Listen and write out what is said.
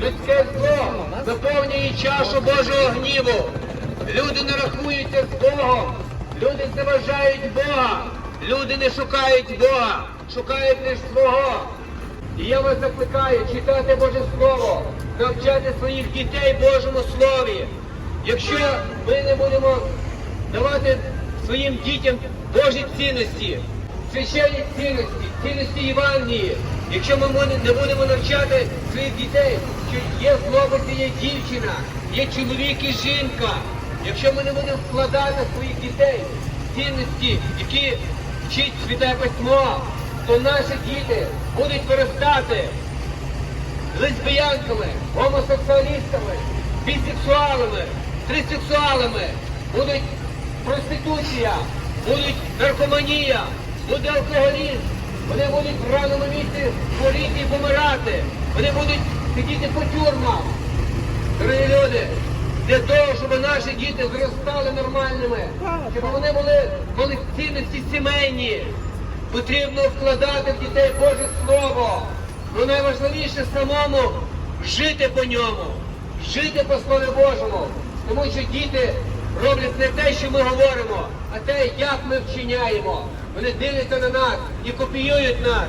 Людське зло наповнює чашу Божого гніву. Люди не рахуються з Богом. Люди зневажають Бога. Люди не шукають Бога, шукають лише свого. І я вас закликаю читати Боже Слово, навчати своїх дітей Божому Слові. Якщо ми не будемо давати своїм дітям Божі цінності, священні цінності, цінності Євангелії, якщо ми не будемо навчати своїх дітей, що є хлопець і є дівчина, є чоловік і жінка, якщо ми не будемо вкладати своїх дітей цінності, які вчить святе письмо, то наші діти будуть виростати лесбіянками, гомосексуалістами, бісексуалами, трисексуалами, будуть проституція, будуть наркоманія, буде алкоголізм, вони будуть в раному місці хворіти і помирати, вони будуть сидіти по тюрмах. Дорогі люди, для того, щоб наші діти зростали нормальними, щоб вони були цінності сімейні, потрібно вкладати в дітей Боже Слово. Ну найважливіше самому жити по ньому, жити по Слові Божому. Тому що діти роблять не те, що ми говоримо, а те, як ми вчиняємо. Вони дивляться на нас і копіюють нас.